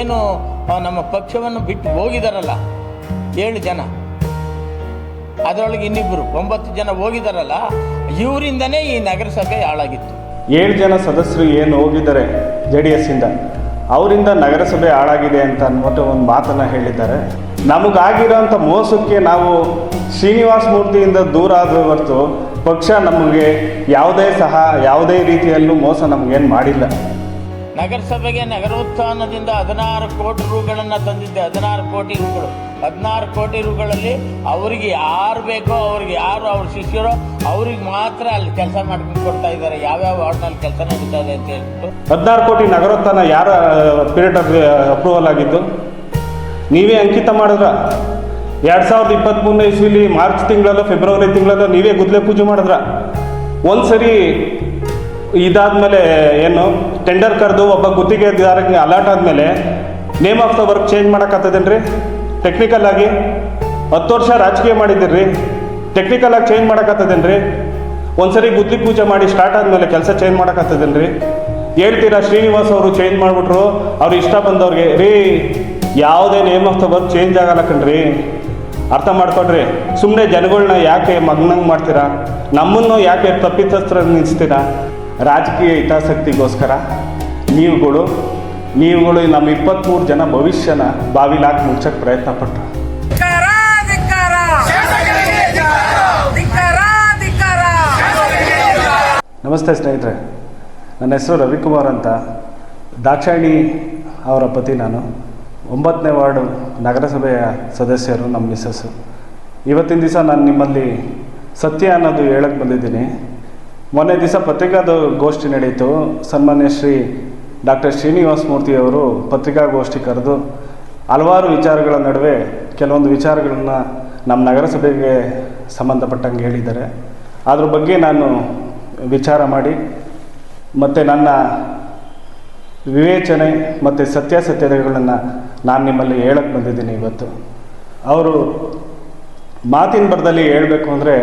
ಏನು ನಮ್ಮ ಪಕ್ಷವನ್ನು ಬಿಟ್ಟು ಹೋಗಿದಾರಲ್ಲ, ಏಳು ಜನ. ಅದರೊಳಗೆ ಇನ್ನಿಬ್ಬರು ಒಂಬತ್ತು ಜನ ಹೋಗಿದಾರಲ್ಲ, ಇವರಿಂದನೇ ಈ ನಗರಸಭೆ ಹಾಳಾಗಿತ್ತು. ಏಳು ಜನ ಸದಸ್ಯರು ಏನು ಹೋಗಿದ್ದಾರೆ ಜೆ ಡಿ ಎಸ್ಸಿಂದ ಅವರಿಂದ ನಗರಸಭೆ ಹಾಳಾಗಿದೆ ಅಂತ ಅಂದ್ಬಿಟ್ಟು ಒಂದು ಮಾತನ್ನು ಹೇಳಿದ್ದಾರೆ. ನಮಗಾಗಿರೋಂಥ ಮೋಸಕ್ಕೆ ನಾವು ಶ್ರೀನಿವಾಸ ಮೂರ್ತಿಯಿಂದ ದೂರ ಆದ ಹೊರತು ಪಕ್ಷ ನಮಗೆ ಯಾವುದೇ ಸಹ, ಯಾವುದೇ ರೀತಿಯಲ್ಲೂ ಮೋಸ ನಮಗೇನು ಮಾಡಿಲ್ಲ. ನಗರಸಭೆಗೆ ನಗರೋತ್ಥಾನದಿಂದ ಹದಿನಾರು ಕೋಟಿ ರೂಗಳನ್ನು ತಂದಿದ್ದೆ. ಹದಿನಾರು ಕೋಟಿ ರೂಗಳು. ಹದಿನಾರು ಕೋಟಿ ರೂಗಳಲ್ಲಿ ಅವರಿಗೆ ಯಾರು ಬೇಕೋ, ಅವ್ರಿಗೆ ಯಾರು ಅವ್ರ ಶಿಷ್ಯರೋ ಅವ್ರಿಗೆ ಮಾತ್ರ ಅಲ್ಲಿ ಕೆಲಸ ಮಾಡ್ಕೊಂಡು ಕೊಡ್ತಾ ಇದ್ದಾರೆ. ಯಾವ್ಯಾವ ವಾರ್ಡ್ನಲ್ಲಿ ಕೆಲಸ ನಡೀತಾ ಇದೆ ಅಂತ ಹೇಳ್ಬಿಟ್ಟು. ಹದಿನಾರು ಕೋಟಿ ನಗರೋತ್ಥಾನ ಯಾರ ಪೀರಿಯಡ್ ಅಪ್ರೂವಲ್ ಆಗಿದ್ದು? ನೀವೇ ಅಂಕಿತ ಮಾಡಿದ್ರ. ಎರಡು ಸಾವಿರದ ಇಪ್ಪತ್ತ್ಮೂರನೇ ಇಸ್ವಿಲಿ ಮಾರ್ಚ್ ತಿಂಗಳಲ್ಲೋ, ಫೆಬ್ರವರಿ ತಿಂಗಳಲ್ಲೋ ನೀವೇ ಗುದ್ಲೆ ಪೂಜೆ ಮಾಡಿದ್ರ. ಒಂದು ಸರಿ ಇದಾದ್ಮೇಲೆ ಏನು ಟೆಂಡರ್ ಕರೆದು ಒಬ್ಬ ಗುತ್ತಿಗೆದಾರರಿಗೆ ಅಲಾಟ್ ಆದಮೇಲೆ name of the work change ಮಾಡೋಕ್ಕಾಗ್ತದೇನ್ರಿ? Technical ಆಗಿ ಹತ್ತು ವರ್ಷ ರಾಜಕೀಯ ಮಾಡಿದ್ದೀರಿ ಟೆಕ್ನಿಕಲ್ ಆಗಿ ಚೇಂಜ್ ಮಾಡೋಕ್ಕಾಗ್ತದೇನ್ರಿ? ಒಂದ್ಸರಿ ಗುದ್ಲಿ ಪೂಜೆ ಮಾಡಿ ಸ್ಟಾರ್ಟ್ ಆದಮೇಲೆ ಕೆಲಸ ಚೇಂಜ್ ಮಾಡೋಕ್ಕಾಗ್ತದೇನ್ರಿ? ಹೇಳ್ತೀರಾ, ಶ್ರೀನಿವಾಸ್ ಅವರು ಚೇಂಜ್ ಮಾಡಿಬಿಟ್ರು, ಅವ್ರು ಇಷ್ಟ ಬಂದವ್ರಿಗೆ, ರೀ, ಯಾವುದೇ name of the work change ಆಗಲ್ಲ ಕಣ್ರಿ. ಅರ್ಥ ಮಾಡ್ಕೊಡ್ರಿ ಸುಮ್ಮನೆ ಜನಗಳನ್ನ ಯಾಕೆ ಮಗ್ನಂಗೆ ಮಾಡ್ತೀರಾ? ನಮ್ಮನ್ನು ಯಾಕೆ ತಪ್ಪಿತಸ್ತ್ರ ನಿಲ್ಲಿಸ್ತೀರಾ ರಾಜಕೀಯ ಹಿತಾಸಕ್ತಿಗೋಸ್ಕರ ನೀವುಗಳು ನೀವುಗಳು ನಮ್ಮ ಇಪ್ಪತ್ತ್ಮೂರು ಜನ ಭವಿಷ್ಯನ ಬಾವಿಲಾಕಿ ಮುಚ್ಚಕ್ಕೆ ಪ್ರಯತ್ನ ಪಟ್ಟರು ನಮಸ್ತೆ ಸ್ನೇಹಿತರೆ ನನ್ನ ಹೆಸರು ರವಿಕುಮಾರ್ ಅಂತ. ದಾಕ್ಷಾಯಿಣಿ ಅವರ ಪತಿ ನಾನು. ಒಂಬತ್ತನೇ ವಾರ್ಡು ನಗರಸಭೆಯ ಸದಸ್ಯರು ನಮ್ಮ ಮಿಸ್ಸಸ್ಸು. ಇವತ್ತಿನ ದಿವಸ ನಾನು ನಿಮ್ಮಲ್ಲಿ ಸತ್ಯ ಅನ್ನೋದು ಹೇಳಕ್ಕೆ ಬಂದಿದ್ದೀನಿ. ಮೊನ್ನೆ ದಿವಸ ಪತ್ರಿಕಾದ ಗೋಷ್ಠಿ ನಡೆಯಿತು ಸನ್ಮಾನ್ಯ ಶ್ರೀ ಡಾಕ್ಟರ್ ಶ್ರೀನಿವಾಸ ಮೂರ್ತಿಯವರು ಪತ್ರಿಕಾಗೋಷ್ಠಿ ಕರೆದು ಹಲವಾರು ವಿಚಾರಗಳ ನಡುವೆ ಕೆಲವೊಂದು ವಿಚಾರಗಳನ್ನು ನಮ್ಮ ನಗರಸಭೆಗೆ ಸಂಬಂಧಪಟ್ಟಂಗೆ ಹೇಳಿದ್ದಾರೆ. ಅದ್ರ ಬಗ್ಗೆ ನಾನು ವಿಚಾರ ಮಾಡಿ, ಮತ್ತು ನನ್ನ ವಿವೇಚನೆ ಮತ್ತು ಸತ್ಯಾಸತ್ಯತೆಗಳನ್ನು ನಾನು ನಿಮ್ಮಲ್ಲಿ ಹೇಳಕ್ಕೆ ಬಂದಿದ್ದೀನಿ ಇವತ್ತು. ಅವರು ಮಾತಿನ ಬರದಲ್ಲಿ ಹೇಳಬೇಕು ಅಂದರೆ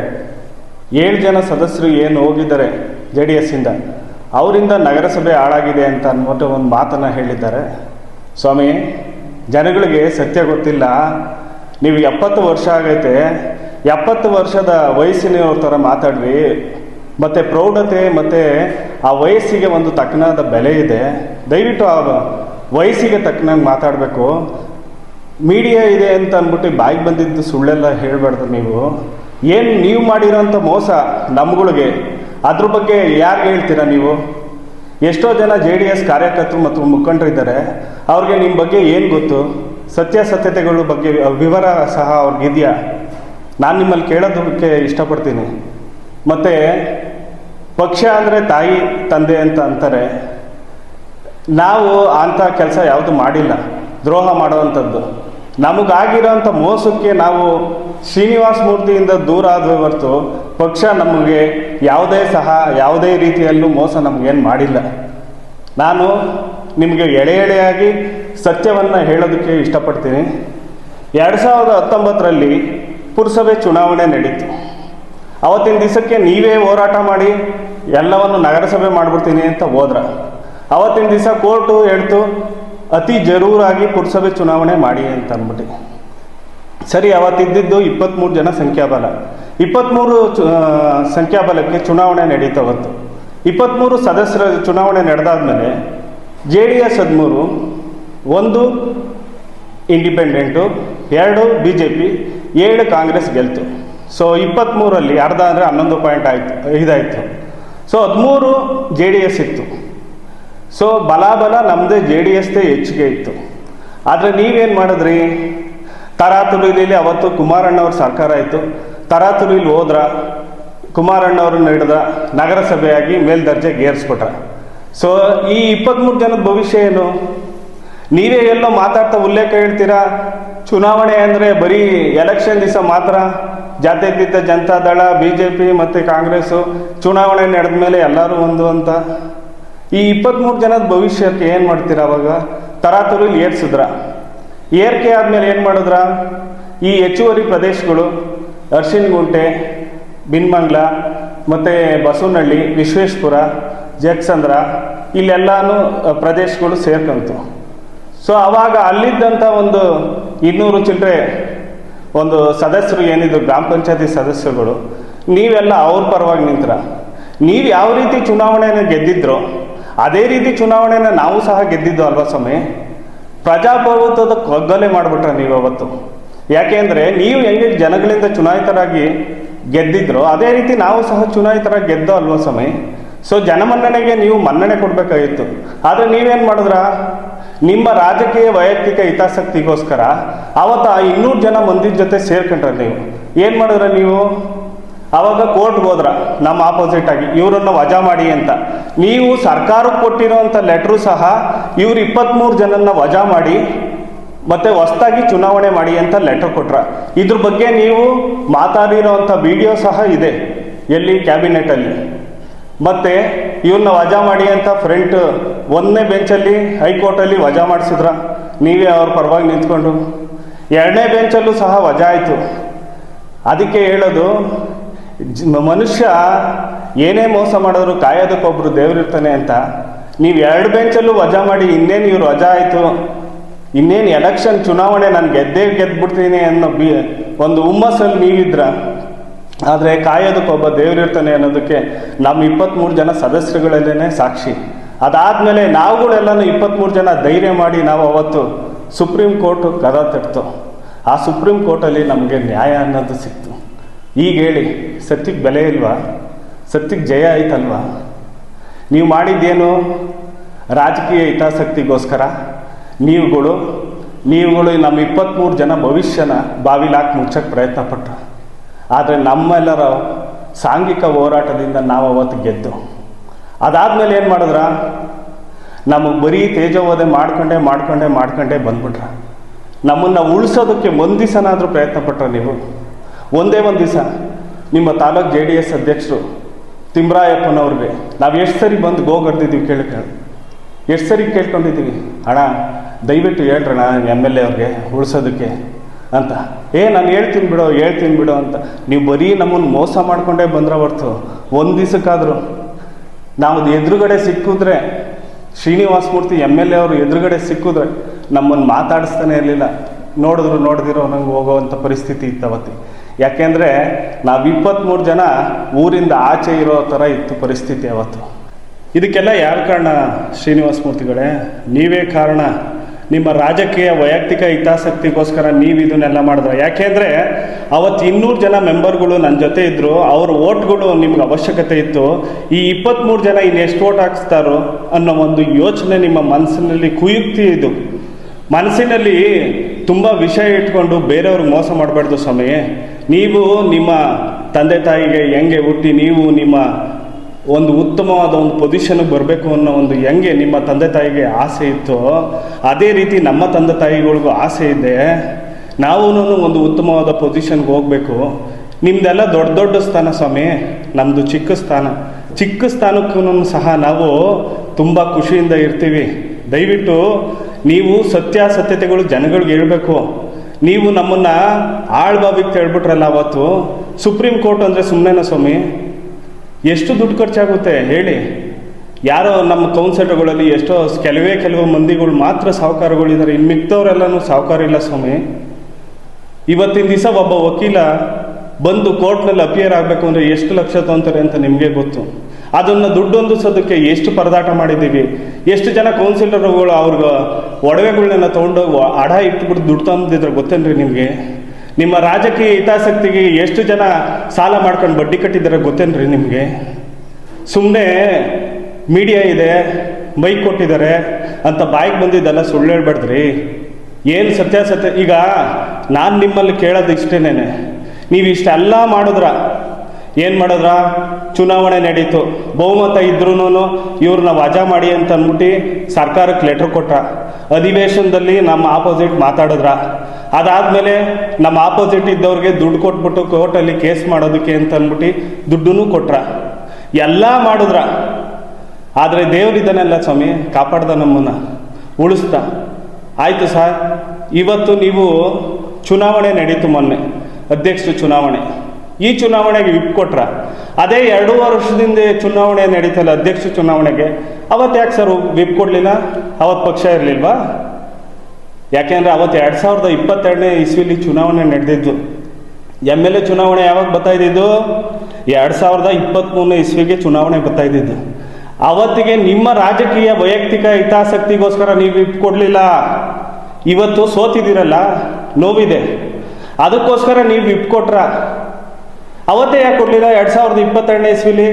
ಏಳು ಜನ ಸದಸ್ಯರು ಏನು ಹೋಗಿದ್ದಾರೆ ಜೆ ಡಿ ಎಸ್ಸಿಂದ ಅವರಿಂದ ನಗರಸಭೆ ಹಾಳಾಗಿದೆ ಅಂತ ಅಂದ್ಬಿಟ್ಟು ಒಂದು ಮಾತನ್ನು ಹೇಳಿದ್ದಾರೆ. ಸ್ವಾಮಿ, ಜನಗಳಿಗೆ ಸತ್ಯ ಗೊತ್ತಿಲ್ಲ. ನೀವು ಎಪ್ಪತ್ತು ವರ್ಷ ಆಗೈತೆ. ಎಪ್ಪತ್ತು ವರ್ಷದ ವಯಸ್ಸಿನವ್ರ ಥರ ಮಾತಾಡ್ವಿ ಮತ್ತು ಪ್ರೌಢತೆ, ಮತ್ತು ಆ ವಯಸ್ಸಿಗೆ ಒಂದು ತಕ್ಕನಾದ ಬೆಲೆ ಇದೆ. ದಯವಿಟ್ಟು ಆ ವಯಸ್ಸಿಗೆ ತಕ್ಕನಾಗಿ ಮಾತಾಡಬೇಕು. ಮೀಡಿಯಾ ಇದೆ ಅಂತ ಅಂದ್ಬಿಟ್ಟು ಬಾಯಿಗೆ ಬಂದಿದ್ದು ಸುಳ್ಳೆಲ್ಲ ಹೇಳಬಾರ್ದು ನೀವು. ಏನು ನೀವು ಮಾಡಿರೋಂಥ ಮೋಸ ನಮ್ಗಳಿಗೆ? ಅದ್ರ ಬಗ್ಗೆ ಯಾರು ಹೇಳ್ತೀರಾ ನೀವು? ಎಷ್ಟೋ ಜನ ಜೆ ಡಿ ಎಸ್ ಕಾರ್ಯಕರ್ತರು ಮತ್ತು ಮುಖಂಡರಿದ್ದಾರೆ ಅವ್ರಿಗೆ ನಿಮ್ಮ ಬಗ್ಗೆ ಏನು ಗೊತ್ತು? ಸತ್ಯಾಸತ್ಯತೆಗಳ ಬಗ್ಗೆ ವಿವರ ಸಹ ಅವ್ರಿಗಿದೆಯಾ ನಾನು ನಿಮ್ಮಲ್ಲಿ ಕೇಳೋದಕ್ಕೆ ಇಷ್ಟಪಡ್ತೀನಿ. ಮತ್ತು, ಪಕ್ಷ ಅಂದರೆ ತಾಯಿ, ತಂದೆ ಅಂತ ಅಂತಾರೆ. ನಾವು ಅಂಥ ಕೆಲಸ ಯಾವುದು ಮಾಡಿಲ್ಲ. ದ್ರೋಹ ಮಾಡೋವಂಥದ್ದು ನಮಗಾಗಿರೋಂಥ ಮೋಸಕ್ಕೆ ನಾವು ಶ್ರೀನಿವಾಸ ಮೂರ್ತಿಯಿಂದ ದೂರ ಆದ ಹೊರತು ಪಕ್ಷ ನಮಗೆ ಯಾವುದೇ ಸಹ ಯಾವುದೇ ರೀತಿಯಲ್ಲೂ ಮೋಸ ನಮಗೇನು ಮಾಡಿಲ್ಲ. ನಾನು ನಿಮಗೆ ಎಳೆ ಎಳೆಯಾಗಿ ಸತ್ಯವನ್ನು ಹೇಳೋದಕ್ಕೆ ಇಷ್ಟಪಡ್ತೀನಿ. ಎರಡು ಸಾವಿರದ ಹತ್ತೊಂಬತ್ತರಲ್ಲಿ ಪುರಸಭೆ ಚುನಾವಣೆ ನಡೀತು. ಅವತ್ತಿನ ದಿವಸಕ್ಕೆ ನೀವೇ ಹೋರಾಟ ಮಾಡಿ ಎಲ್ಲವನ್ನು ನಗರಸಭೆ ಮಾಡಿಬಿಡ್ತೀನಿ ಅಂತ ಹೋದ್ರ. ಅವತ್ತಿನ ದಿವಸ ಕೋರ್ಟು ಹೇಳ್ತು ಅತಿ ಜರೂರಾಗಿ ಪುರಸಭೆ ಚುನಾವಣೆ ಮಾಡಿ ಅಂತ ಅಂದ್ಬಿಟ್ಟು ಸರಿ, ಅವತ್ತಿದ್ದಿದ್ದು ಇಪ್ಪತ್ತ್ಮೂರು ಜನ ಸಂಖ್ಯಾಬಲ. ಇಪ್ಪತ್ತ್ಮೂರು ಸಂಖ್ಯಾಬಲಕ್ಕೆ ಚುನಾವಣೆ ನಡೀತಾವತ್ತು ಇಪ್ಪತ್ತ್ಮೂರು ಸದಸ್ಯರ ಚುನಾವಣೆ ನಡೆದಾದ್ಮೇಲೆ ಜೆ ಡಿ ಎಸ್ ಹದಿಮೂರು, ಒಂದು ಇಂಡಿಪೆಂಡೆಂಟು, ಎರಡು ಬಿ ಜೆ ಪಿ ಏಳು ಕಾಂಗ್ರೆಸ್ ಗೆಲ್ತು. ಸೊ ಇಪ್ಪತ್ತ್ಮೂರಲ್ಲಿ ಅರ್ಧ ಅಂದರೆ ಹನ್ನೊಂದು ಪಾಯಿಂಟ್ ಆಯಿತು, ಇದಾಯಿತು. ಸೊ ಹದಿಮೂರು ಜೆ ಡಿ ಎಸ್ ಇತ್ತು. ಸೊ ಬಲಾಬಲ ನಮ್ಮದೇ ಜೆ ಡಿ ಎಸ್ದೇ ಹೆಚ್ಚಿಗೆ ಇತ್ತು. ಆದರೆ ನೀವೇನು ಮಾಡಿದ್ರಿ? ತರಾತುರಿಲಿ ಅವತ್ತು ಕುಮಾರಣ್ಣವ್ರ ಸರ್ಕಾರ ಇತ್ತು. ತರಾತುರಿಲಿ ಹೋದ್ರ ಕುಮಾರಣ್ಣವ್ರು ನಡೆದ ನಗರಸಭೆಯಾಗಿ ಮೇಲ್ದರ್ಜೆಗೆ ಏರಿಸ್ಬಿಟ್ರ ಸೊ ಈ ಇಪ್ಪತ್ತ್ಮೂರು ಜನದ ಭವಿಷ್ಯ ಏನು? ನೀವೇ ಎಲ್ಲೋ ಮಾತಾಡ್ತಾ ಉಲ್ಲೇಖ ಹೇಳ್ತೀರಾ? ಚುನಾವಣೆ ಅಂದರೆ ಬರೀ ಎಲೆಕ್ಷನ್ ದಿವಸ ಮಾತ್ರ. ಜಾತ್ಯತೀತ ಜನತಾದಳ ಬಿ ಜೆ ಪಿ ಮತ್ತು ಕಾಂಗ್ರೆಸ್ಸು ಚುನಾವಣೆ ನಡೆದ ಮೇಲೆ ಎಲ್ಲರೂ ಒಂದು ಅಂತ. ಈ ಇಪ್ಪತ್ತ್ಮೂರು ಜನದ ಭವಿಷ್ಯಕ್ಕೆ ಏನು ಮಾಡ್ತೀರಾ ಅವಾಗ? ತರಾತುರಿಲಿ ಏರ್ಸಿದ್ರ. ಏರಿಕೆ ಆದಮೇಲೆ ಏನು ಮಾಡಿದ್ರ? ಈ ಹೆಚ್ಚುವರಿ ಪ್ರದೇಶಗಳು ಅರ್ಶಿನಗುಂಟೆ ಬಿನ್ಮಂಗ್ಲ, ಮತ್ತು ಬಸವನಹಳ್ಳಿ ವಿಶ್ವೇಶ್ವರ ಜಗ್ಸಂದ್ರ ಇಲ್ಲೆಲ್ಲಾನು ಪ್ರದೇಶಗಳು ಸೇರ್ಕಂತು. ಸೊ ಅವಾಗ ಅಲ್ಲಿದ್ದಂಥ ಒಂದು ಇನ್ನೂರು ಚಿಲ್ಲರೆ ಒಂದು ಸದಸ್ಯರು ಏನಿದ್ರು, ಗ್ರಾಮ ಪಂಚಾಯತಿ ಸದಸ್ಯರುಗಳು, ನೀವೆಲ್ಲ ಅವ್ರ ಪರವಾಗಿ ನಿಂತರ. ನೀವು ಯಾವ ರೀತಿ ಚುನಾವಣೆಯನ್ನು ಗೆದ್ದಿದ್ರೋ, ಅದೇ ರೀತಿ ಚುನಾವಣೆನ ನಾವು ಸಹ ಗೆದ್ದಿದ್ದು ಅಲ್ವಾ ಸ್ವಾಮಿ? ಪ್ರಜಾಪ್ರಭುತ್ವದ ಕಗ್ಗಲೆ ಮಾಡಿಬಿಟ್ರೆ ನೀವು ಅವತ್ತು. ಯಾಕೆಂದರೆ ನೀವು ಹೆಂಗೆ ಜನಗಳಿಂದ ಚುನಾಯಿತರಾಗಿ ಗೆದ್ದಿದ್ರೋ, ಅದೇ ರೀತಿ ನಾವು ಸಹ ಚುನಾಯಿತರಾಗಿ ಗೆದ್ದೋ ಅಲ್ವಾ ಸಮಯ ಸೊ ಜನಮನ್ನಣೆಗೆ ನೀವು ಮನ್ನಣೆ ಕೊಡಬೇಕಾಗಿತ್ತು. ಆದರೆ ನೀವೇನು ಮಾಡಿದ್ರ? ನಿಮ್ಮ ರಾಜಕೀಯ ವೈಯಕ್ತಿಕ ಹಿತಾಸಕ್ತಿಗೋಸ್ಕರ ಆವತ್ತು ಆ ಇನ್ನೂರು ಜನ ಮಂದಿ ಜೊತೆ ಸೇರ್ಕೊಂಡ್ರೆ ನೀವು. ಏನು ಮಾಡಿದ್ರೆ ನೀವು? ಅವಾಗ ಕೋರ್ಟ್ ಹೋದ್ರ, ನಮ್ಮ ಆಪೋಸಿಟ್ ಆಗಿ, ಇವರನ್ನು ವಜಾ ಮಾಡಿ ಅಂತ. ನೀವು ಸರ್ಕಾರಕ್ಕೆ ಕೊಟ್ಟಿರುವಂಥ ಲೆಟ್ರು ಸಹ ಇವ್ರು ಇಪ್ಪತ್ತ್ಮೂರು ಜನನ್ನ ವಜಾ ಮಾಡಿ, ಮತ್ತೆ ಹೊಸ್ತಾಗಿ ಚುನಾವಣೆ ಮಾಡಿ ಅಂತ ಲೆಟರ್ ಕೊಟ್ರ. ಇದ್ರ ಬಗ್ಗೆ ನೀವು ಮಾತಾಡಿರೋಂಥ ವಿಡಿಯೋ ಸಹ ಇದೆ, ಎಲ್ಲಿ ಕ್ಯಾಬಿನೆಟಲ್ಲಿ ಮತ್ತೆ ಇವ್ರನ್ನ ವಜಾ ಮಾಡಿ ಅಂತ ಫ್ರಂಟ್ ಒಂದನೇ ಬೆಂಚಲ್ಲಿ ಹೈಕೋರ್ಟಲ್ಲಿ ವಜಾ ಮಾಡಿಸಿದ್ರ. ನೀವೇ ಅವ್ರ ಪರವಾಗಿ ನಿಂತ್ಕೊಂಡು. ಎರಡನೇ ಬೆಂಚಲ್ಲೂ ಸಹ ವಜಾ ಆಯಿತು. ಅದಕ್ಕೆ ಹೇಳೋದು ಮನುಷ್ಯ ಏನೇ ಮೋಸ ಮಾಡಿದ್ರು ಕಾಯೋದಕ್ಕೊಬ್ರು ದೇವರಿರ್ತಾನೆ ಅಂತ. ನೀವು ಎರಡು ಬೆಂಚಲ್ಲೂ ವಜಾ ಮಾಡಿ ಇನ್ನೇನು ಇವ್ರು ವಜಾ ಆಯಿತು? ಇನ್ನೇನು ಎಲೆಕ್ಷನ್ ಚುನಾವಣೆ ನಾನು ಗೆದ್ದೇ ಗೆದ್ಬಿಡ್ತೀನಿ ಅನ್ನೋ ಬಿ ಒಂದು ಹುಮ್ಮಸ್ಸಲ್ಲಿ ನೀವಿದ್ರ. ಆದರೆ ಕಾಯೋದಕ್ಕೊಬ್ಬ ದೇವರಿರ್ತಾನೆ ಅನ್ನೋದಕ್ಕೆ ನಮ್ಮ ಇಪ್ಪತ್ತ್ಮೂರು ಜನ ಸದಸ್ಯರುಗಳಲ್ಲೇ ಸಾಕ್ಷಿ. ಅದಾದಮೇಲೆ ನಾವುಗಳೆಲ್ಲನೂ ಇಪ್ಪತ್ತ್ಮೂರು ಜನ ಧೈರ್ಯ ಮಾಡಿ ನಾವು ಅವತ್ತು ಸುಪ್ರೀಂ ಕೋರ್ಟ್ ಕದ ತಟ್ತು ಆ ಸುಪ್ರೀಂ ಕೋರ್ಟಲ್ಲಿ ನಮಗೆ ನ್ಯಾಯ ಅನ್ನೋದು ಸಿಕ್ತು. ಈಗ ಹೇಳಿ ಸತ್ಯಕ್ಕೆ ಬೆಲೆ ಇಲ್ವಾ? ಸತ್ಯಕ್ಕೆ ಜಯ ಆಯ್ತಲ್ವಾ? ನೀವು ಮಾಡಿದ್ದೇನು? ರಾಜಕೀಯ ಹಿತಾಸಕ್ತಿಗೋಸ್ಕರ? ನೀವುಗಳು ನೀವುಗಳು ನಮ್ಮ ಇಪ್ಪತ್ತ್ಮೂರು ಜನ ಭವಿಷ್ಯನ ಬಾವಿಲಾಕಿ ಮುಚ್ಚಕ್ಕೆ ಪ್ರಯತ್ನ ಪಟ್ಟರು ಆದರೆ ನಮ್ಮೆಲ್ಲರ ಸಾಂಘಿಕ ಹೋರಾಟದಿಂದ ನಾವು ಅವತ್ತು ಗೆದ್ದು. ಅದಾದಮೇಲೆ ಏನು ಮಾಡಿದ್ರ? ನಮಗೆ ಬರೀ ತೇಜೋವಧೆ ಮಾಡ್ಕೊಂಡೆ ಮಾಡ್ಕೊಂಡೆ ಮಾಡ್ಕೊಂಡೆ ಬಂದ್ಬಿಟ್ರ. ನಮ್ಮನ್ನು ಉಳಿಸೋದಕ್ಕೆ ಒಂದು ದಿವಸನಾದರೂ ಪ್ರಯತ್ನ ಪಟ್ರ ನೀವು? ಒಂದೇ ಒಂದು ದಿವಸ ನಿಮ್ಮ ತಾಲೂಕ್ ಜೆ ಡಿ ಎಸ್ ಅಧ್ಯಕ್ಷರು ತಿಮ್ರಾಯಪ್ಪನವ್ರಿಗೆ ನಾವು ಎಷ್ಟು ಸರಿ ಬಂದು ಗೋಗರ್ದಿದ್ದೀವಿ ಕೇಳಿ ಎಷ್ಟು ಸರಿ ಕೇಳ್ಕೊಂಡಿದ್ದೀವಿ? ಅಣ್ಣ, ದಯವಿಟ್ಟು ಹೇಳ್ರಣ್ಣ ಎಂ ಎಲ್ ಎ ಅವ್ರಿಗೆ ಉಳಿಸೋದಕ್ಕೆ ಅಂತ. ಏ, ನಾನು ಹೇಳ್ತೀನಿ ಬಿಡೋ ಹೇಳ್ತೀನಿ ಬಿಡೋ ಅಂತ. ನೀವು ಬರೀ ನಮ್ಮನ್ನು ಮೋಸ ಮಾಡಿಕೊಂಡೇ ಬಂದ್ರೆ ಹೊರ್ತು ಒಂದು ದಿವಸಕ್ಕಾದರೂ. ನಾವು ಎದುರುಗಡೆ ಸಿಕ್ಕಿದ್ರೆ, Srinivasa Murthy M L A ಅವರು ಎದುರುಗಡೆ ಸಿಕ್ಕಿದ್ರೆ ನಮ್ಮನ್ನು ಮಾತಾಡಿಸ್ತಾನೆ ಇರಲಿಲ್ಲ. ನೋಡಿದ್ರು, ನೋಡಿದಿರೋ ನಂಗೆ ಹೋಗೋವಂಥ ಪರಿಸ್ಥಿತಿ ಇತ್ತು ಅವತ್ತಿ. ಯಾಕೆಂದರೆ ನಾವು ಇಪ್ಪತ್ತ್ಮೂರು ಜನ ಊರಿಂದ ಆಚೆ ಇರೋ ಥರ ಇತ್ತು ಪರಿಸ್ಥಿತಿ ಅವತ್ತು. ಇದಕ್ಕೆಲ್ಲ ಯಾರು ಕಾರಣ ಶ್ರೀನಿವಾಸ ಮೂರ್ತಿಗಳೇ? ನೀವೇ ಕಾರಣ. ನಿಮ್ಮ ರಾಜಕೀಯ ವೈಯಕ್ತಿಕ ಹಿತಾಸಕ್ತಿಗೋಸ್ಕರ ನೀವು ಇದನ್ನೆಲ್ಲ ಮಾಡಿದ್ರೆ. ಯಾಕೆಂದರೆ ಅವತ್ತು ಇನ್ನೂರು ಜನ ಮೆಂಬರ್ಗಳು ನನ್ನ ಜೊತೆ ಇದ್ದರು ಅವ್ರ ಓಟ್ಗಳು ನಿಮ್ಗೆ ಅವಶ್ಯಕತೆ ಇತ್ತು. ಈ ಇಪ್ಪತ್ತ್ಮೂರು ಜನ ಇನ್ನು ಎಷ್ಟು ಓಟ್ ಹಾಕ್ಸ್ತಾರೋ ಅನ್ನೋ ಒಂದು ಯೋಚನೆ ನಿಮ್ಮ ಮನಸ್ಸಿನಲ್ಲಿ ಕುಯುಕ್ತಿ ಇದು. ಮನಸ್ಸಿನಲ್ಲಿ ತುಂಬ ವಿಷಯ ಇಟ್ಕೊಂಡು ಬೇರೆಯವ್ರಿಗೆ ಮೋಸ ಮಾಡಬಾರ್ದು ಸ್ವಾಮಿ ನೀವು ನಿಮ್ಮ ತಂದೆ ತಾಯಿಗೆ ಹೆಂಗೆ ಹುಟ್ಟಿ ನೀವು ನಿಮ್ಮ ಒಂದು ಉತ್ತಮವಾದ ಒಂದು ಪೊಸಿಷನ್ಗೆ ಬರಬೇಕು ಅನ್ನೋ ಒಂದು ಹೆಂಗೆ ನಿಮ್ಮ ತಂದೆ ತಾಯಿಗೆ ಆಸೆ ಇತ್ತು, ಅದೇ ರೀತಿ ನಮ್ಮ ತಂದೆ ತಾಯಿಗಳಿಗೂ ಆಸೆ ಇದೆ. ನಾವು ಒಂದು ಉತ್ತಮವಾದ ಪೊಸಿಷನ್ಗೆ ಹೋಗಬೇಕು. ನಿಮ್ದೆಲ್ಲ ದೊಡ್ಡ ದೊಡ್ಡ ಸ್ಥಾನ ಸ್ವಾಮಿ ನಮ್ಮದು ಚಿಕ್ಕ ಸ್ಥಾನ. ಚಿಕ್ಕ ಸ್ಥಾನಕ್ಕೂ ಸಹ ನಾವು ತುಂಬ ಖುಷಿಯಿಂದ ಇರ್ತೀವಿ. ದಯವಿಟ್ಟು ನೀವು ಸತ್ಯಾಸತ್ಯತೆಗಳು ಜನಗಳಿಗೆ ಹೇಳಬೇಕು. ನೀವು ನಮ್ಮನ್ನು ಆಳ್ಬಾಬಿಗೆ ಹೇಳ್ಬಿಟ್ರಲ್ಲ ಅವತ್ತು? ಸುಪ್ರೀಂ ಕೋರ್ಟ್ ಅಂದರೆ ಸುಮ್ಮನೆನ ಸ್ವಾಮಿ? ಎಷ್ಟು ದುಡ್ಡು ಖರ್ಚಾಗುತ್ತೆ ಹೇಳಿ. ಯಾರೋ ನಮ್ಮ ಕೌನ್ಸಿಲರ್ಗಳಲ್ಲಿ ಎಷ್ಟೋ ಕೆಲವೇ ಕೆಲವು ಮಂದಿಗಳು ಮಾತ್ರ ಸಾಹುಕಾರಗಳಿದ್ದಾರೆ ಇನ್ನು ಮಿಕ್ತವರೆಲ್ಲನೂ ಸಾಹುಕಾರ ಇಲ್ಲ ಸ್ವಾಮಿ. ಇವತ್ತಿನ ದಿವಸ ಒಬ್ಬ ವಕೀಲ ಬಂದು ಕೋರ್ಟ್ನಲ್ಲಿ ಅಪಿಯರ್ ಆಗಬೇಕು ಅಂದರೆ ಎಷ್ಟು ಲಕ್ಷ ತೊಂತಾರೆ ಅಂತ ನಿಮಗೆ ಗೊತ್ತು. ಅದನ್ನು ದುಡ್ಡು ಹೊಂದಿಸೋದಕ್ಕೆ ಎಷ್ಟು ಪರದಾಟ ಮಾಡಿದ್ದೀವಿ. ಎಷ್ಟು ಜನ ಕೌನ್ಸಿಲರ್ಗಳು ಅವ್ರಿಗೆ ಒಡವೆಗಳನ್ನೆಲ್ಲ ತೊಗೊಂಡೋಗಿ ಅಡ ಇಟ್ಬಿಟ್ಟು ದುಡ್ಡು ತಂದಿದ್ರೆ ಗೊತ್ತೇನ್ರಿ ನಿಮಗೆ? ನಿಮ್ಮ ರಾಜಕೀಯ ಹಿತಾಸಕ್ತಿಗೆ ಎಷ್ಟು ಜನ ಸಾಲ ಮಾಡ್ಕೊಂಡು ಬಡ್ಡಿ ಕಟ್ಟಿದ್ದಾರೆ ಗೊತ್ತೇನ್ರಿ ನಿಮಗೆ? ಸುಮ್ಮನೆ ಮೀಡಿಯಾ ಇದೆ, ಮೈಕ್ ಕೊಟ್ಟಿದ್ದಾರೆ ಅಂತ ಬಾಯಿಗೆ ಬಂದಿದ್ದೆಲ್ಲ ಸುಳ್ಳು ಹೇಳ್ಬಾರ್ದ್ರಿ ಏನು ಸತ್ಯಾಸತ್ಯ? ಈಗ ನಾನು ನಿಮ್ಮಲ್ಲಿ ಕೇಳೋದು ಇಷ್ಟೇನೆ ನೀವು ಇಷ್ಟೆಲ್ಲ ಮಾಡಿದ್ರ, ಏನು ಮಾಡಿದ್ರ? ಚುನಾವಣೆ ನಡೀತು. ಬಹುಮತ ಇದ್ರೂ ಇವ್ರನ್ನ ವಜಾ ಮಾಡಿ ಅಂತ ಅಂದ್ಬಿಟ್ಟು ಸರ್ಕಾರಕ್ಕೆ ಲೆಟ್ರ್ ಕೊಟ್ರ. ಅಧಿವೇಶನದಲ್ಲಿ ನಮ್ಮ ಆಪೋಸಿಟ್ ಮಾತಾಡಿದ್ರ. ಅದಾದಮೇಲೆ ನಮ್ಮ ಆಪೋಸಿಟ್ ಇದ್ದವ್ರಿಗೆ ದುಡ್ಡು ಕೊಟ್ಬಿಟ್ಟು ಕೋರ್ಟಲ್ಲಿ ಕೇಸ್ ಮಾಡೋದಕ್ಕೆ ಅಂತ ಅಂದ್ಬಿಟ್ಟು ದುಡ್ಡೂ ಕೊಟ್ರ. ಎಲ್ಲ ಮಾಡಿದ್ರ. ಆದರೆ ದೇವರಿದ್ದಾನೆಲ್ಲ ಸ್ವಾಮಿ, ಕಾಪಾಡ್ದ ನಮ್ಮನ್ನ. ಉಳಿಸ್ದ. ಆಯಿತು ಸರ್, ಇವತ್ತು ನೀವು ಚುನಾವಣೆ ನಡೀತು ಮೊನ್ನೆ. ಅಧ್ಯಕ್ಷ ಚುನಾವಣೆ. ಈ ಚುನಾವಣೆಗೆ ವಿಪ್ ಕೊಟ್ರ. ಅದೇ ಎರಡು ವರ್ಷದಿಂದ ಚುನಾವಣೆ ನಡೀತಲ್ಲ ಅಧ್ಯಕ್ಷ ಚುನಾವಣೆಗೆ. ಅವತ್ತು ಯಾಕೆ ಸರ್ ವಿಪ್ ಕೊಡಲಿಲ್ಲ? ಅವತ್ತು ಪಕ್ಷ ಇರಲಿಲ್ವಾ? ಯಾಕೆಂದ್ರೆ ಅವತ್ತು ಎರಡು ಸಾವಿರದ ಇಪ್ಪತ್ತೆರಡನೇ ಇಸ್ವಿಲಿ ಚುನಾವಣೆ ನಡೆದಿದ್ದು. ಎಂ ಎಲ್ ಎ ಚುನಾವಣೆ ಯಾವಾಗ ಬರ್ತಾ ಇದ್ದಿದ್ದು? ಎರಡು ಸಾವಿರದ ಇಪ್ಪತ್ತ್ಮೂರನೇ ಇಸ್ವಿಗೆ ಚುನಾವಣೆ ಬರ್ತಾ ಇದ್ದಿದ್ದು. ಅವತ್ತಿಗೆ ನಿಮ್ಮ ರಾಜಕೀಯ ವೈಯಕ್ತಿಕ ಹಿತಾಸಕ್ತಿಗೋಸ್ಕರ ನೀವು ವಿಪ್ ಕೊಡಲಿಲ್ಲ. ಇವತ್ತು ಸೋತಿದ್ದೀರಲ್ಲ? ನೋವಿದೆ. ಅದಕ್ಕೋಸ್ಕರ ನೀವು ವಿಪ್ ಕೊಟ್ರ ಅವತ್ತೇ ಯಾಕೆ ಕೊಡಲಿಲ್ಲ? ಎರಡು ಸಾವಿರದ ಇಪ್ಪತ್ತೆರಡನೇ ಇಸ್ವಿಲಿ?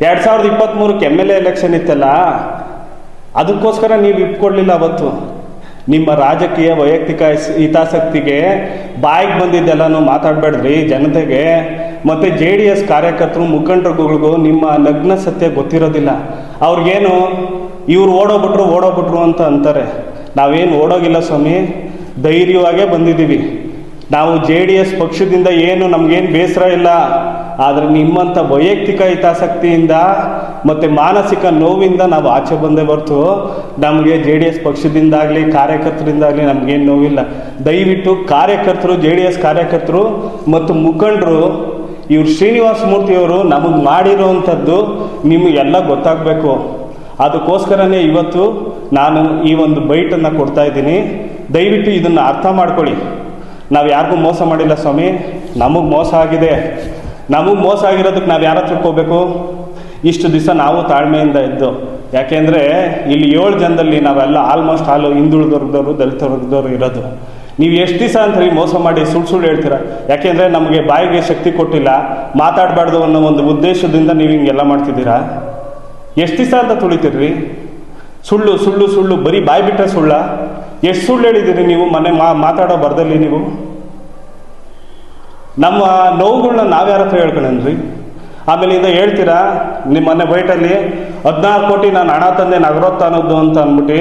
ಎರಡು ಸಾವಿರದ ಇಪ್ಪತ್ತ್ಮೂರಕ್ಕೆ ಎಂ ಎಲ್ ಎ ಎಲೆಕ್ಷನ್ ಇತ್ತಲ್ಲ? ಅದಕ್ಕೋಸ್ಕರ ನೀವು ಇಟ್ಕೊಡ್ಲಿಲ್ಲ ಅವತ್ತು. ನಿಮ್ಮ ರಾಜಕೀಯ ವೈಯಕ್ತಿಕ ಹಿತಾಸಕ್ತಿಗೆ ಬಾಯಿಗೆ ಬಂದಿದ್ದೆಲ್ಲನೂ ಮಾತಾಡಬೇಡ್ರಿ ಜನತೆಗೆ. ಮತ್ತು ಜೆ ಡಿ ಎಸ್ ಕಾರ್ಯಕರ್ತರು, ಮುಖಂಡರುಗಳಿಗೂ ನಿಮ್ಮ ನಗ್ನ ಸತ್ಯ ಗೊತ್ತಿರೋದಿಲ್ಲ. ಅವ್ರಿಗೇನು, ಇವ್ರು ಓಡೋಗ್ಬಿಟ್ರು ಓಡೋಗ್ಬಿಟ್ರು ಅಂತ ಅಂತಾರೆ. ನಾವೇನು ಓಡೋಗಿಲ್ಲ ಸ್ವಾಮಿ. ಧೈರ್ಯವಾಗೇ ಬಂದಿದ್ದೀವಿ. ನಾವು ಜೆ ಡಿ ಎಸ್ ಪಕ್ಷದಿಂದ ಏನು ನಮಗೇನು ಬೇಸರ ಇಲ್ಲ, ಆದರೆ ನಿಮ್ಮಂಥ ವೈಯಕ್ತಿಕ ಹಿತಾಸಕ್ತಿಯಿಂದ ಮತ್ತು ಮಾನಸಿಕ ನೋವಿಂದ ನಾವು ಆಚೆ ಬಂದೇ ಹೊರ್ತು ನಮಗೆ ಜೆ ಡಿ ಎಸ್ ಪಕ್ಷದಿಂದಾಗಲಿ, ಕಾರ್ಯಕರ್ತರಿಂದಾಗಲಿ ನಮಗೇನು ನೋವಿಲ್ಲ. ದಯವಿಟ್ಟು ಕಾರ್ಯಕರ್ತರು, ಜೆ ಡಿ ಎಸ್ ಕಾರ್ಯಕರ್ತರು ಮತ್ತು ಮುಖಂಡರು, ಇವ್ರು ಶ್ರೀನಿವಾಸ ಮೂರ್ತಿಯವರು ನಮಗೆ ಮಾಡಿರೋವಂಥದ್ದು ನಿಮಗೆಲ್ಲ ಗೊತ್ತಾಗಬೇಕು. ಅದಕ್ಕೋಸ್ಕರನೇ ಇವತ್ತು ನಾನು ಈ ಒಂದು ಬೈಟನ್ನು ಕೊಡ್ತಾ ಇದ್ದೀನಿ. ದಯವಿಟ್ಟು ಇದನ್ನು ಅರ್ಥ ಮಾಡ್ಕೊಳ್ಳಿ. ನಾವು ಯಾರಿಗೂ ಮೋಸ ಮಾಡಿಲ್ಲ ಸ್ವಾಮಿ. ನಮಗೆ ಮೋಸ ಆಗಿದೆ. ನಮಗೆ ಮೋಸ ಆಗಿರೋದಕ್ಕೆ ನಾವು ಯಾರ ತಿಳ್ಕೋಬೇಕು ಇಷ್ಟು ದಿವಸ ನಾವು ತಾಳ್ಮೆಯಿಂದ ಇದ್ದು. ಯಾಕೆಂದರೆ ಇಲ್ಲಿ ಏಳು ಜನದಲ್ಲಿ ನಾವೆಲ್ಲ ಆಲ್ಮೋಸ್ಟ್ ಆಲ್ ಹಿಂದುಳಿದ ವರ್ಗದವರು ದಲಿತ ವರ್ಗದವರು ಇರೋದು. ನೀವು ಎಷ್ಟು ದಿವಸ ಅಂತ ಹೇಳಿ ಮೋಸ ಮಾಡಿ ಸುಳ್ಳು ಸುಳ್ಳು ಹೇಳ್ತೀರಾ? ಯಾಕೆಂದರೆ ನಮಗೆ ಬಾಯಿಗೆ ಶಕ್ತಿ ಕೊಟ್ಟಿಲ್ಲ. ಮಾತಾಡಬಾರ್ದು ಅನ್ನೋ ಒಂದು ಉದ್ದೇಶದಿಂದ ನೀವು ಹಿಂಗೆಲ್ಲ ಮಾಡ್ತಿದ್ದೀರಾ? ಎಷ್ಟು ದಿವಸ ಅಂತ ತುಳಿತೀರ್ರಿ? ಸುಳ್ಳು ಸುಳ್ಳು ಸುಳ್ಳು, ಬರೀ ಬಾಯಿ ಬಿಟ್ಟರೆ ಸುಳ್ಳ? ಎಷ್ಟು ಸುಳ್ಳು ಹೇಳಿದ್ದೀರಿ ನೀವು? ಮನೆ ಮಾತಾಡೋ ಬರ್ದಲ್ಲಿ ನೀವು? ನಮ್ಮ ನೋವುಗಳನ್ನ ನಾವ್ಯಾರ ಹತ್ರ ಹೇಳ್ಕೊಳ್ಳೇನ್ರಿ? ಇದು ಹೇಳ್ತೀರಾ? ನಿಮ್ಮ ಮನೆ ಬೈಟಲ್ಲಿ ಹದಿನಾರು ಕೋಟಿ ನಾನು ಹಣ ತಂದೆ ನಗರೋತ್ತ ಅನ್ನೋದು ಅಂತ ಅಂದ್ಬಿಟ್ಟು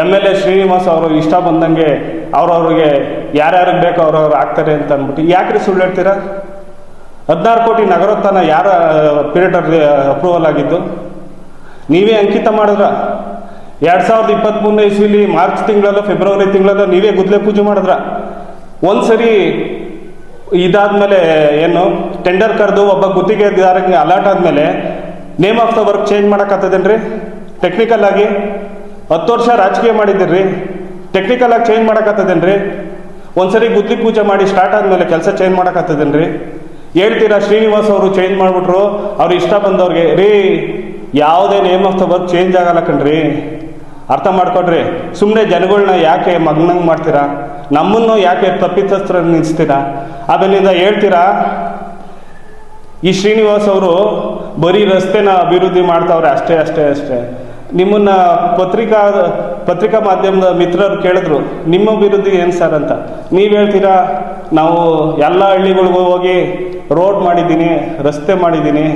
ಎಂ ಎಲ್ ಎ ಶ್ರೀನಿವಾಸ್ ಅವರು ಇಷ್ಟ ಬಂದಂಗೆ ಅವ್ರವ್ರಿಗೆ ಯಾರ್ಯಾರಿಗೆ ಬೇಕೋ ಅವ್ರವ್ರು ಆಗ್ತಾರೆ ಅಂತ ಅಂದ್ಬಿಟ್ಟು ಯಾಕ್ರಿ ಸುಳ್ಳು ಹೇಳ್ತೀರಾ? ಹದಿನಾರು ಕೋಟಿ ನಗರೋತ್ತನ ಯಾರ ಪೀರಿಯಡ್ ಅಪ್ರೂವಲ್ ಆಗಿದ್ದು? ನೀವೇ ಅಂಕಿತ ಮಾಡಿದ್ರ? ಎರಡು ಸಾವಿರದ ಇಪ್ಪತ್ತ್ಮೂರನೇ ಇಸ್ವಿಲಿ ಮಾರ್ಚ್ ತಿಂಗಳಲ್ಲ, ಫೆಬ್ರವರಿ ತಿಂಗಳಲ್ಲ ನೀವೇ ಗುದ್ಲೆ ಪೂಜೆ ಮಾಡಿದ್ರ. ಒಂದ್ಸರಿ ಇದಾದ್ಮೇಲೆ ಏನು ಟೆಂಡರ್ ಕರೆದು ಒಬ್ಬ ಗುತ್ತಿಗೆದಾರರಿಗೆ ಅಲರ್ಟ್ ಆದಮೇಲೆ name of the work change ಮಾಡೋಕ್ಕಾಗ್ತದೇನ್ರಿ technical ಆಗಿ ಹತ್ತು ವರ್ಷ ರಾಜಕೀಯ ಮಾಡಿದ್ದೀರಿ ಟೆಕ್ನಿಕಲ್ ಆಗಿ ಚೇಂಜ್ ಮಾಡೋಕ್ಕಾಗ್ತದೇನ್ರಿ ಒಂದ್ಸರಿ ಗುದ್ಲಿ ಪೂಜೆ ಮಾಡಿ ಸ್ಟಾರ್ಟ್ ಆದಮೇಲೆ ಕೆಲಸ ಚೇಂಜ್ ಮಾಡೋಕ್ಕಾಗ್ತದೇನ್ರಿ ಹೇಳ್ತೀರಾ, ಶ್ರೀನಿವಾಸ್ ಅವರು ಚೇಂಜ್ ಮಾಡಿಬಿಟ್ರು, ಅವ್ರು ಇಷ್ಟ ಬಂದವ್ರಿಗೆ, ರೀ, ಯಾವುದೇ name of the work change ಆಗಲ್ಲ ಕಣ್ರಿ. ಅರ್ಥ ಮಾಡ್ಕೊಡ್ರಿ ಸುಮ್ಮನೆ ಜನಗಳನ್ನ ಯಾಕೆ ಮಗ್ನಂಗೆ ಮಾಡ್ತೀರಾ? ನಮ್ಮನ್ನು ಯಾಕೆ ತಪ್ಪಿತಸ್ತ್ರ ನಿಲ್ಲಿಸ್ತೀರಾ ಅದರಿಂದ ಹೇಳ್ತೀರಾ? ಈ ಶ್ರೀನಿವಾಸ್ ಅವರು ಬರೀ ರಸ್ತೆನ ಅಭಿವೃದ್ಧಿ ಮಾಡ್ತಾವ್ರೆ ಅಷ್ಟೇ ಅಷ್ಟೇ ಅಷ್ಟೇ. ನಿಮ್ಮನ್ನ ಪತ್ರಿಕಾ ಪತ್ರಿಕಾ ಮಾಧ್ಯಮದ ಮಿತ್ರರು ಕೇಳಿದ್ರು, ನಿಮ್ಮ ಅಭಿವೃದ್ಧಿ ಏನು ಸರ್ ಅಂತ? ನೀವು ಹೇಳ್ತೀರಾ, ನಾವು ಎಲ್ಲ ಹಳ್ಳಿಗಳಿಗೂ ಹೋಗಿ ರೋಡ್ ಮಾಡಿದ್ದೀನಿ, ರಸ್ತೆ ಮಾಡಿದ್ದೀನಿ,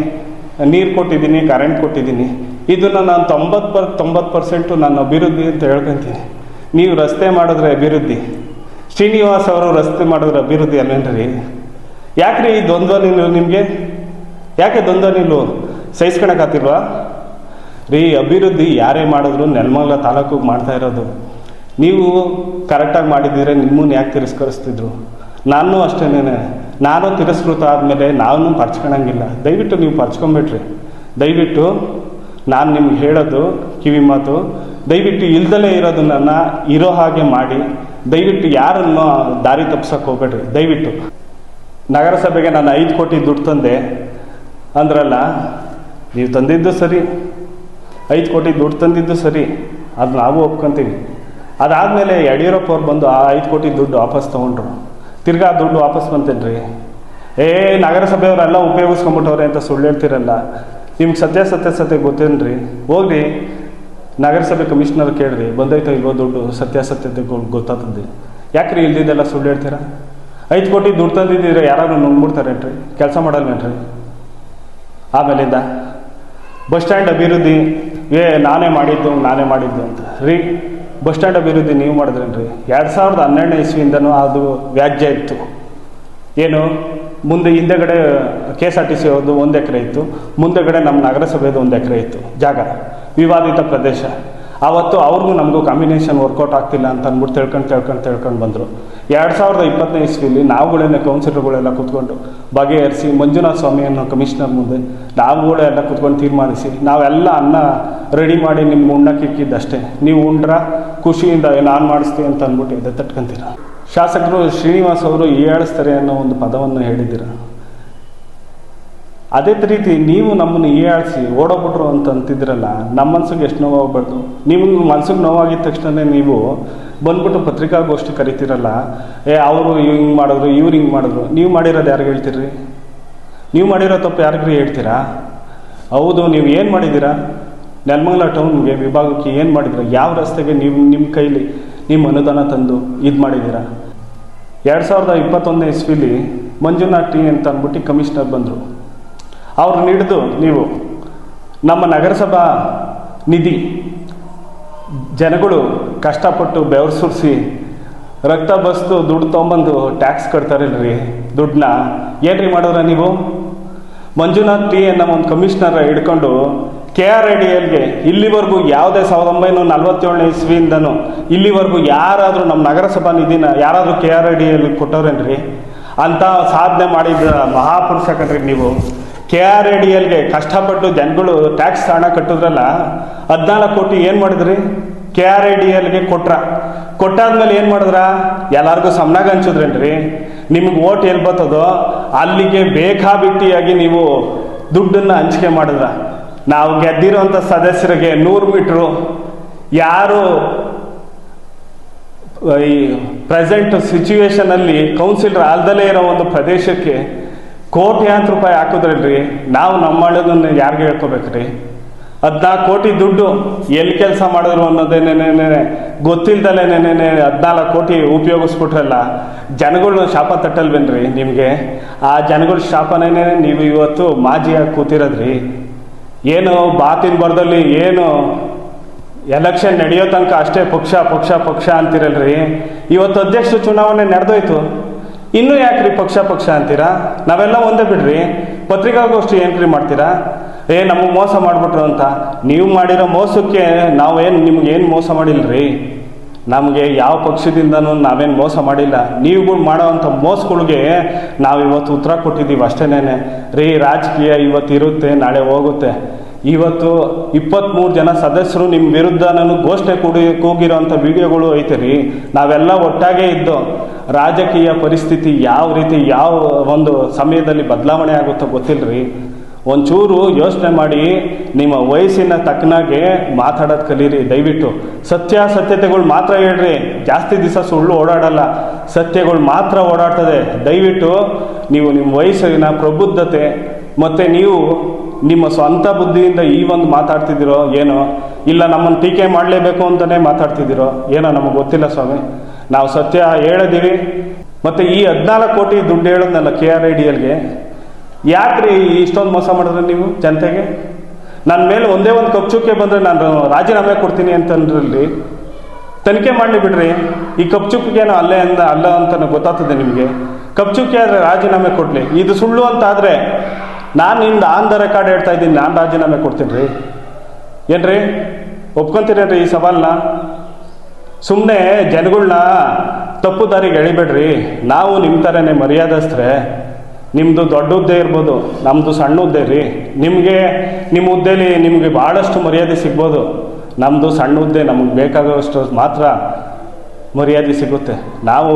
ನೀರು ಕೊಟ್ಟಿದ್ದೀನಿ, ಕರೆಂಟ್ ಕೊಟ್ಟಿದ್ದೀನಿ. ಇದನ್ನು ನಾನು ತೊಂಬತ್ತು ಪರ್, ತೊಂಬತ್ತು ಪರ್ಸೆಂಟು ನನ್ನ ಅಭಿವೃದ್ಧಿ ಅಂತ ಹೇಳ್ಕೊತೀನಿ. ನೀವು ರಸ್ತೆ ಮಾಡಿದ್ರೆ ಅಭಿವೃದ್ಧಿ. ಶ್ರೀನಿವಾಸ್ ಅವರು ರಸ್ತೆ ಮಾಡಿದ್ರೆ ಅಭಿವೃದ್ಧಿ ಅಲ್ಲೇನ್ರಿ? ಯಾಕ್ರಿ ಈ ದ್ವಂದ್ವ ನಿಲ್ಲು ನಿಮಗೆ? ಯಾಕೆ ದ್ವಂದ್ವ ನಿಲ್ಲು? ಸಹಿಸ್ಕೊಳಕಾತಿಲ್ವಾ ರೀ, ಅಭಿವೃದ್ಧಿ ಯಾರೇ ಮಾಡಿದ್ರು ನೆಲಮಂಗಲ ತಾಲೂಕಿಗೆ ಮಾಡ್ತಾ ಇರೋದು. ನೀವು ಕರೆಕ್ಟಾಗಿ ಮಾಡಿದ್ದೀರ, ನಿಮ್ಮನ್ನು ಯಾಕೆ ತಿರಸ್ಕರಿಸ್ತಿದ್ರು? ನಾನು ಅಷ್ಟೇ ನಾನು ತಿರಸ್ಕೃತ ಆದಮೇಲೆ ನಾನು ಪರ್ಚ್ಕೊಳಂಗಿಲ್ಲ ದಯವಿಟ್ಟು ನೀವು ಪರ್ಚ್ಕೊಂಬಿಟ್ರಿ. ದಯವಿಟ್ಟು ನಾನು ನಿಮ್ಗೆ ಹೇಳೋದು, ಕಿವಿ ಮಾತು, ದಯವಿಟ್ಟು ಇಲ್ದಲೇ ಇರೋದನ್ನ ಇರೋ ಹಾಗೆ ಮಾಡಿ, ದಯವಿಟ್ಟು ಯಾರನ್ನು ದಾರಿ ತಪ್ಸಕ್ಕೆ ಹೋಗ್ಬೇಡ್ರಿ, ದಯವಿಟ್ಟು. ನಗರಸಭೆಗೆ ನಾನು ಐದು ಕೋಟಿ ದುಡ್ಡು ತಂದೆ, ಅಂದ್ರಲ್ಲ, ನೀವು ತಂದಿದ್ದು ಸರಿ, ಐದು ಕೋಟಿ ದುಡ್ಡು ತಂದಿದ್ದು ಸರಿ ಅದು ನಾವು ಒಪ್ಕೊಂತೀವಿ. ಅದಾದಮೇಲೆ ಯಡಿಯೂರಪ್ಪ ಅವ್ರು ಬಂದು ಆ ಐದು ಕೋಟಿ ದುಡ್ಡು ವಾಪಸ್ ತೊಗೊಂಡ್ರು. ತಿರ್ಗಾ ದುಡ್ಡು ವಾಪಸ್ ಬಂತೇನ್ರಿ? ಏ, ನಗರಸಭೆಯವರೆಲ್ಲ ಉಪಯೋಗಿಸ್ಕೊಂಬಿಟ್ಟವ್ರೆ ಅಂತ ಸುಳ್ಳು ಹೇಳ್ತಿರಲ್ಲ. ನಿಮ್ಗೆ ಸತ್ಯ ಗೊತ್ತೇನ್ರಿ? ಹೋಗ್ರಿ, ನಗರಸಭೆ ಕಮಿಷನರ್ ಕೇಳ್ರಿ, ಬಂದೈತೋ ಇಲ್ವೋ ದುಡ್ಡು ಸತ್ಯಾಸತ್ಯತೆ ಗೊತ್ತಾಗ್ತದೆ ಯಾಕ್ರಿ ಇಲ್ದಿದ್ದೆಲ್ಲ ಸುಳ್ಳು ಹೇಳ್ತೀರಾ? ಐದು ಕೋಟಿ ದುಡ್ಡು ತಂದಿದ್ದಿದ್ರೆ ಯಾರು ನುಂಗ್ಬಿಡ್ತಾರೇನ್ರಿ? ಕೆಲಸ ಮಾಡಲ್ವೇನ್ರಿ? ಆಮೇಲಿಂದ, ಬಸ್ ಸ್ಟ್ಯಾಂಡ್ ಅಭಿವೃದ್ಧಿ, ಏ, ನಾನೇ ಮಾಡಿದ್ದು ನಾನೇ ಮಾಡಿದ್ದು ಅಂತ. ರೀ, ಬಸ್ ಸ್ಟ್ಯಾಂಡ್ ಅಭಿವೃದ್ಧಿ ನೀವು ಮಾಡಿದ್ರೇನ್ರಿ? ಎರಡು ಸಾವಿರದ ಹನ್ನೆರಡನೇ ಇಸ್ವಿಯಿಂದನೂ ಅದು ವ್ಯಾಜ್ಯ ಇತ್ತು. ಏನು? ಮುಂದೆ ಹಿಂದೆಗಡೆ K S R T C ಅವ್ರದ್ದು ಒಂದು ಎಕರೆ ಇತ್ತು. ಮುಂದೆಗಡೆ ನಮ್ಮ ನಗರಸಭೆದು ಒಂದು ಎಕರೆ ಇತ್ತು. ಜಾಗ. ವಿವಾದಿತ ಪ್ರದೇಶ. ಆವತ್ತು ಅವ್ರಿಗೂ ನಮಗೂ ಕಾಂಬಿನೇಷನ್ ವರ್ಕೌಟ್ ಆಗ್ತಿಲ್ಲ ಅಂತ ಅಂದ್ಬಿಟ್ಟು ತಿಳ್ಕೊಂಡು ತಿಳ್ಕೊಂಡು ತಿಳ್ಕೊಂಡು ಬಂದರು. ಎರಡು ಸಾವಿರದ ಇಪ್ಪತ್ತನೇ ಇಸ್ವಿಲಿ ನಾವುಗಳೇನೆ ಕೌನ್ಸಿಲರ್ಗಳೆಲ್ಲ ಕೂತ್ಕೊಂಡು ಬಗೆಹರಿಸಿ ಮಂಜುನಾಥ ಸ್ವಾಮಿ ಅನ್ನೋ ಕಮಿಷನರ್ ಮುಂದೆ ನಾವುಗಳೇ ಎಲ್ಲ ಕೂತ್ಕೊಂಡು ತೀರ್ಮಾನಿಸಿ, ನಾವೆಲ್ಲ ಅನ್ನ ರೆಡಿ ಮಾಡಿ ನಿಮ್ಗೆ ಉಣ್ಣಕ್ಕೆ ಇಕ್ಕಿದ್ದಷ್ಟೇ ನೀವು ಉಂಡ್ರ, ಖುಷಿಯಿಂದ ನಾನು ಮಾಡಿಸ್ತೀನಿ ಅಂತ ಅಂದ್ಬಿಟ್ಟು ಇದೆ ತಟ್ಕೊಂತೀರ. ಶಾಸಕರು ಶ್ರೀನಿವಾಸ್ ಅವರು ಹೀಯಾಳಿಸ್ತಾರೆ ಅನ್ನೋ ಒಂದು ಪದವನ್ನು ಹೇಳಿದ್ದೀರ? ಅದೇ ರೀತಿ ನೀವು ನಮ್ಮನ್ನು ಹೀಯಾಳಿಸಿ ಓಡೋಗ್ಬಿಟ್ರು ಅಂತ ಅಂತಿದ್ರಲ್ಲ, ನಮ್ಮ ಮನ್ಸಿಗೆ ಎಷ್ಟು ನೋವಾಗಬಾರ್ದು? ನಿಮ್ಮ ಮನ್ಸಿಗೆ ನೋವಾಗಿದ ತಕ್ಷಣ ನೀವು ಬಂದ್ಬಿಟ್ಟು ಪತ್ರಿಕಾಗೋಷ್ಠಿ ಕರಿತೀರಲ್ಲ, ಏ, ಅವರು ಹಿಂಗೆ ಮಾಡಿದ್ರು, ಇವ್ರು ಹಿಂಗೆ ಮಾಡಿದ್ರು, ನೀವು ಮಾಡಿರೋದು ಯಾರಿಗೆ ಹೇಳ್ತೀರಿ ನೀವು ಮಾಡಿರೋ ತಪ್ಪು ಯಾರಿಗ್ರಿ ಹೇಳ್ತೀರಾ? ಹೌದು, ನೀವು ಏನು ಮಾಡಿದ್ದೀರಾ? ನೆಲಮಂಗಲ ಟೌನ್ಗೆ ವಿಭಾಗಕ್ಕೆ ಏನು ಮಾಡಿದ್ದೀರಾ ಯಾವ ರಸ್ತೆಗೆ ನೀವು ನಿಮ್ಮ ಕೈಲಿ ನಿಮ್ಮ ಅನುದಾನ ತಂದು ಇದು ಮಾಡಿದ್ದೀರಾ? ಎರಡು ಸಾವಿರದ ಇಪ್ಪತ್ತೊಂದನೇ ಇಸ್ವಿಲಿ ಮಂಜುನಾಥ್ ಟಿ ಅಂತ ಅಂದ್ಬಿಟ್ಟು ಕಮಿಷನರ್ ಬಂದರು. ಅವ್ರನ್ನ ಹಿಡಿದು ನೀವು ನಮ್ಮ ನಗರಸಭಾ ನಿಧಿ ಜನಗಳು ಕಷ್ಟಪಟ್ಟು ಬೆವರು ಸುರಿಸಿ ರಕ್ತ ಬಸ್ದು ದುಡ್ಡು ತೊಗೊಂಬಂದು ಟ್ಯಾಕ್ಸ್ ಕಟ್ತಾರಲ್ರಿ ದುಡ್ಡನ್ನ. ಏನ್ರಿ ಮಾಡೋರ ನೀವು? ಮಂಜುನಾಥ್ ಟಿ ಅನ್ನೋ ಒಂದು ಕಮಿಷನರ್ ಹಿಡ್ಕೊಂಡು ಕೆ ಆರ್ ಐ ಡಿ ಎಲ್ಗೆ ಇಲ್ಲಿವರೆಗೂ ಯಾವುದೇ ಸಾವಿರದ ಒಂಬೈನೂರ ನಲ್ವತ್ತೇಳನೇ ಇಸ್ವಿಯಿಂದನೂ ಇಲ್ಲಿವರೆಗೂ ಯಾರಾದರೂ ನಮ್ಮ ನಗರಸಭಾ ನಿಧಿನ ಯಾರಾದರೂ K R I D L ಕೊಟ್ಟವ್ರೇನ್ರಿ ಅಂತ ಸಾಧನೆ ಮಾಡಿದ ಮಹಾಪುರುಷ ಕಣ್ರಿ ನೀವು. ಕೆ ಆರ್ ಐ ಡಿ ಎಲ್ಗೆ ಕಷ್ಟಪಟ್ಟು ಜನಗಳು ಟ್ಯಾಕ್ಸ್ ಹಣ ಕಟ್ಟಿದ್ರಲ್ಲ, ಹದಿನಾಲ್ಕು ಕೋಟಿ ಏನು ಮಾಡಿದ್ರಿ? ಕೆ ಆರ್ ಐ ಡಿ ಎಲ್ಗೆ ಕೊಟ್ರ. ಕೊಟ್ಟಾದ್ಮೇಲೆ ಏನು ಮಾಡಿದ್ರ? ಎಲ್ಲರಿಗೂ ಸಮನಾಗ ಹಂಚಿದ್ರೇನ್ರಿ? ನಿಮ್ಗೆ ಓಟ್ ಎಲ್ಲಿ ಬರ್ತದೋ ಅಲ್ಲಿಗೆ ಬೇಕಾಬಿಟ್ಟಿಯಾಗಿ ನೀವು ದುಡ್ಡನ್ನು ಹಂಚಿಕೆ ಮಾಡಿದ್ರ. ನಾವು ಗೆದ್ದಿರುವಂಥ ಸದಸ್ಯರಿಗೆ ನೂರು ಮೀಟ್ರು ಯಾರು ಈ ಪ್ರೆಸೆಂಟ್ ಸಿಚುವೇಶನಲ್ಲಿ ಕೌನ್ಸಿಲರ್ ಆಲ್ದಲೇ ಇರೋ ಒಂದು ಪ್ರದೇಶಕ್ಕೆ ಕೋಟ್ಯಾಂತರ ರೂಪಾಯಿ ಹಾಕಿದ್ರಲ್ರಿ? ನಾವು ನಮ್ಮ ಮಾಡೋದನ್ನ ಯಾರಿಗೆ ಹೇಳ್ಕೊಬೇಕ್ರಿ? ಹದಿನಾಲ್ಕು ಕೋಟಿ ದುಡ್ಡು ಎಲ್ಲಿ ಕೆಲಸ ಮಾಡಿದ್ರು ಅನ್ನೋದೇನೇನೇನೆ ಗೊತ್ತಿಲ್ದಲೇನೇನೆ ಹದಿನಾಲ್ಕು ಕೋಟಿ ಉಪಯೋಗಿಸ್ಬಿಟ್ರಲ್ಲ ಜನಗಳು ಶಾಪ ತಟ್ಟಲ್ವೇನ್ರಿ ನಿಮಗೆ? ಆ ಜನಗಳ ಶಾಪನೇನೆ ನೀವು ಇವತ್ತು ಮಾಜಿಯಾಗಿ ಕೂತಿರೋದ್ರಿ. ಏನು ಬಾತಿನ ಬರದಲ್ಲಿ ಏನು ಎಲೆಕ್ಷನ್ ನಡೆಯೋ ತನಕ ಅಷ್ಟೇ ಪಕ್ಷ ಪಕ್ಷ ಪಕ್ಷ ಅಂತಿರಲ್ರಿ. ಇವತ್ತು ಅಧ್ಯಕ್ಷ ಚುನಾವಣೆ ನಡೆದೋಯ್ತು. ಇನ್ನೂ ಯಾಕ್ರಿ ಪಕ್ಷ ಪಕ್ಷ ಅಂತೀರಾ? ನಾವೆಲ್ಲ ಒಂದೇ ಬಿಡ್ರಿ. ಪತ್ರಿಕಾಗೋಷ್ಠಿ ಏನ್ರಿ ಮಾಡ್ತೀರಾ? ಏ, ನಮಗೆ ಮೋಸ ಮಾಡಿಬಿಟ್ರು ಅಂತ. ನೀವು ಮಾಡಿರೋ ಮೋಸಕ್ಕೆ ನಾವೇನು, ನಿಮ್ಗೆ ಏನು ಮೋಸ ಮಾಡಿಲ್ರಿ? ನಮಗೆ ಯಾವ ಪಕ್ಷದಿಂದನೂ ನಾವೇನು ಮೋಸ ಮಾಡಿಲ್ಲ. ನೀವುಗಳು ಮಾಡೋವಂಥ ಮೋಸಗಳಿಗೆ ನಾವು ಇವತ್ತು ಉತ್ತರ ಕೊಟ್ಟಿದ್ದೀವಿ ಅಷ್ಟೇನೆ ರೀ, ರಾಜಕೀಯ ಇವತ್ತು ಇರುತ್ತೆ, ನಾಳೆ ಹೋಗುತ್ತೆ. ಇವತ್ತು ಇಪ್ಪತ್ತ್ಮೂರು ಜನ ಸದಸ್ಯರು ನಿಮ್ಮ ವಿರುದ್ಧ ನಾನು ಘೋಷಣೆ ಕೂಡಿ ಕೂಗಿರೋಂಥ ವಿಡಿಯೋಗಳು ಐತೆ ರೀ. ನಾವೆಲ್ಲ ಒಟ್ಟಾಗೇ ಇದ್ದು, ರಾಜಕೀಯ ಪರಿಸ್ಥಿತಿ ಯಾವ ರೀತಿ, ಯಾವ ಒಂದು ಸಮಯದಲ್ಲಿ ಬದಲಾವಣೆ ಆಗುತ್ತೋ ಗೊತ್ತಿಲ್ಲರಿ ಒಂಚೂರು ಯೋಚನೆ ಮಾಡಿ ನಿಮ್ಮ ವಯಸ್ಸಿನ ತಕ್ಕನಾಗೆ ಮಾತಾಡೋದು ಕಲೀರಿ. ದಯವಿಟ್ಟು ಸತ್ಯ ಸತ್ಯತೆಗಳು ಮಾತ್ರ ಹೇಳ್ರಿ. ಜಾಸ್ತಿ ದಿವಸ ಸುಳ್ಳು ಓಡಾಡಲ್ಲ. ಸತ್ಯಗಳು ಮಾತ್ರ ಓಡಾಡ್ತದೆ. ದಯವಿಟ್ಟು ನೀವು ನಿಮ್ಮ ವಯಸ್ಸಿನ ಪ್ರಬುದ್ಧತೆ ಮತ್ತು ನೀವು ನಿಮ್ಮ ಸ್ವಂತ ಬುದ್ಧಿಯಿಂದ ಈ ಒಂದು ಮಾತಾಡ್ತಿದ್ದೀರೋ ಏನೋ, ಇಲ್ಲ ನಮ್ಮನ್ನು ಟೀಕೆ ಮಾಡಲೇಬೇಕು ಅಂತಲೇ ಮಾತಾಡ್ತಿದ್ದೀರೋ ಏನೋ ನಮಗೆ ಗೊತ್ತಿಲ್ಲ ಸ್ವಾಮಿ. ನಾವು ಸತ್ಯ ಹೇಳಿದೀವಿ ಮತ್ತು ಈ ಹದಿನಾಲ್ಕು ಕೋಟಿ ದುಡ್ಡು ಹೇಳೋದ್ನಲ್ಲ ಕೆ ಆರ್ ಐ ಡಿ ಎಲ್ಗೆ? ಯಾಕ್ರಿ ಇಷ್ಟೊಂದು ಮೋಸ ಮಾಡಿದ್ರೆ ನೀವು ಜನತೆಗೆ? ನನ್ನ ಮೇಲೆ ಒಂದೇ ಒಂದು ಕಪ್ಚುಕ್ಕೆ ಬಂದರೆ ನಾನು ರಾಜೀನಾಮೆ ಕೊಡ್ತೀನಿ ಅಂತಂದ್ರಲ್ಲಿ ತನಿಖೆ ಮಾಡಲಿ ಬಿಡ್ರಿ. ಈ ಕಪ್ಚುಕ್ಕಿಗೇನೋ ಅಲ್ಲೇ ಅಂದ ಅಲ್ಲ ಅಂತ ಗೊತ್ತಾಗ್ತದೆ ನಿಮಗೆ. ಕಪ್ಚುಕ್ಕಿ ಆದರೆ ರಾಜೀನಾಮೆ ಕೊಡಲಿ. ಇದು ಸುಳ್ಳು ಅಂತ ಆದರೆ ನಾನು ನಿಮ್ದು ಆನ್ ಕಾರ್ಡ್ ಹೇಳ್ತಾ ಇದ್ದೀನಿ, ನಾನು ರಾಜೀನಾಮೆ ಕೊಡ್ತೀನಿ ರೀ. ಏನ್ರಿ? ಒಪ್ಕೊಂತೀರೇನ್ರಿ ಈ ಸವಾಲನ್ನ ಸುಮ್ಮನೆ ಜನಗಳನ್ನ ತಪ್ಪು ದಾರಿಗೆ ಎಳಿಬೇಡ್ರಿ. ನಾವು ನಿಮ್ಮ ಥರನೇ ಮರ್ಯಾದಸ್ತ್ರೆ ನಿಮ್ಮದು ದೊಡ್ಡ ಹುದ್ದೆ ಇರ್ಬೋದು ನಮ್ಮದು ಸಣ್ಣ ಹುದ್ದೆ ರೀ. ನಿಮಗೆ, ನಿಮ್ಮ ಹುದ್ದೆಲಿ ನಿಮಗೆ ಭಾಳಷ್ಟು ಮರ್ಯಾದೆ ಸಿಗ್ಬೋದು. ನಮ್ಮದು ಸಣ್ಣ ಹುದ್ದೆ ನಮಗೆ ಬೇಕಾಗುವಷ್ಟು ಮಾತ್ರ ಮರ್ಯಾದೆ ಸಿಗುತ್ತೆ. ನಾವು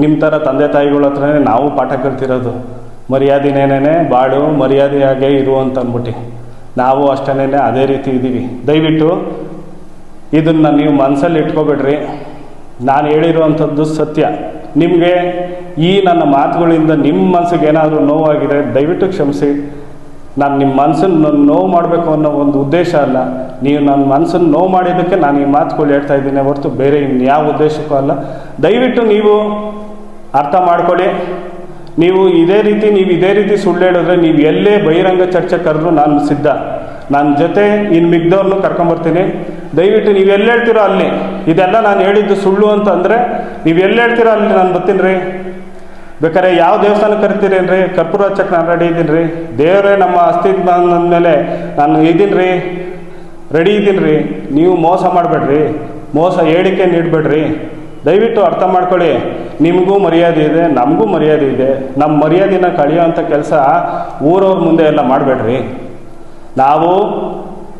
ನಿಮ್ಮ ಥರ ತಂದೆ ತಾಯಿಗಳ ಹತ್ರನೇ ನಾವು ಪಾಠ ಕಲ್ತಿರೋದು. ಮರ್ಯಾದೆನೇನೇ ಬಾಳು, ಮರ್ಯಾದೆಯಾಗೇ ಇರು ಅಂತ ಅಂದ್ಬಿಟ್ಟು ನಾವು ಅಷ್ಟೇ ಅದೇ ರೀತಿ ಇದ್ದೀವಿ ದಯವಿಟ್ಟು ಇದನ್ನು ನೀವು ಮನಸ್ಸಲ್ಲಿ ಇಟ್ಕೋಬೇಡ್ರಿ. ನಾನು ಹೇಳಿರುವಂಥದ್ದು ಸತ್ಯ. ನಿಮಗೆ ಈ ನನ್ನ ಮಾತುಗಳಿಂದ ನಿಮ್ಮ ಮನಸ್ಸಿಗೆ ಏನಾದರೂ ನೋವಾಗಿದೆ, ದಯವಿಟ್ಟು ಕ್ಷಮಿಸಿ. ನಾನು ನಿಮ್ಮ ಮನಸ್ಸನ್ನು ನೋವು ಮಾಡಬೇಕು ಅನ್ನೋ ಒಂದು ಉದ್ದೇಶ ಅಲ್ಲ. ನೀವು ನನ್ನ ಮನಸ್ಸನ್ನು ನೋವು ಮಾಡಿದ್ದಕ್ಕೆ ನಾನು ಈ ಮಾತುಗಳು ಹೇಳ್ತಾ ಇದ್ದೀನಿ ಹೊರತು ಬೇರೆ ಇನ್ಯಾವ ಉದ್ದೇಶಕ್ಕೂ ಅಲ್ಲ. ದಯವಿಟ್ಟು ನೀವು ಅರ್ಥ ಮಾಡ್ಕೊಳ್ಳಿ ನೀವು ಇದೇ ರೀತಿ, ನೀವು ಇದೇ ರೀತಿ ಸುಳ್ಳು ಹೇಳಿದ್ರೆ ನೀವು ಎಲ್ಲೇ ಬಹಿರಂಗ ಚರ್ಚೆ ಕರೆದ್ರು ನಾನು ಸಿದ್ಧ. ನನ್ನ ಜೊತೆ ಇನ್ನು ಮಿಗ್ದವ್ರನ್ನೂ ಕರ್ಕೊಂಬರ್ತೀನಿ. ದಯವಿಟ್ಟು ನೀವು ಎಲ್ಲಿ ಹೇಳ್ತೀರೋ ಅಲ್ಲಿ. ಇದೆಲ್ಲ ನಾನು ಹೇಳಿದ್ದು ಸುಳ್ಳು ಅಂತ ಅಂದರೆ ನೀವು ಎಲ್ಲಿ ಹೇಳ್ತೀರೋ ಅಲ್ಲಿ ನಾನು ಬರ್ತೀನಿ ರೀ. ಬೇಕಾದ್ರೆ ಯಾವ ದೇವಸ್ಥಾನ ಕರಿತೀರೇನ್ರಿ ಕರ್ಪೂರ ಹಚ್ಚಕ್ಕೆ ನಾನು ರೆಡಿ ಇದ್ದೀನಿ ರೀ. ದೇವರೇ ನಮ್ಮ ಅಸ್ತಿತ್ವ ಮೇಲೆ ನಾನು ಇದ್ದೀನಿ ರೀ. ರೆಡಿ ಇದ್ದೀನಿ ರೀ. ನೀವು ಮೋಸ ಮಾಡಬೇಡ್ರಿ. ಮೋಸ ಹೇಳಿಕೆ ನೀಡಬೇಡ್ರಿ. ದಯವಿಟ್ಟು ಅರ್ಥ ಮಾಡ್ಕೊಳ್ಳಿ. ನಿಮಗೂ ಮರ್ಯಾದೆ ಇದೆ, ನಮಗೂ ಮರ್ಯಾದೆ ಇದೆ. ನಮ್ಮ ಮರ್ಯಾದೆನ ಕಳೆಯೋವಂಥ ಕೆಲಸ ಊರವ್ರ ಮುಂದೆ ಎಲ್ಲ ಮಾಡಬೇಡ್ರಿ. ನಾವು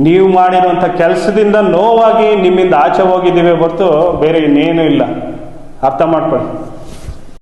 ನೀವು ಮಾಡಿರುವಂಥ ಕೆಲಸದಿಂದ ನೋವಾಗಿ ನಿಮ್ಮಿಂದ ಆಚೆ ಹೋಗಿದ್ದೀವಿ ಹೊರತು ಬೇರೆ ಇನ್ನೇನೂ ಇಲ್ಲ. ಅರ್ಥ ಮಾಡ್ಕೊಳ್ಳಿ.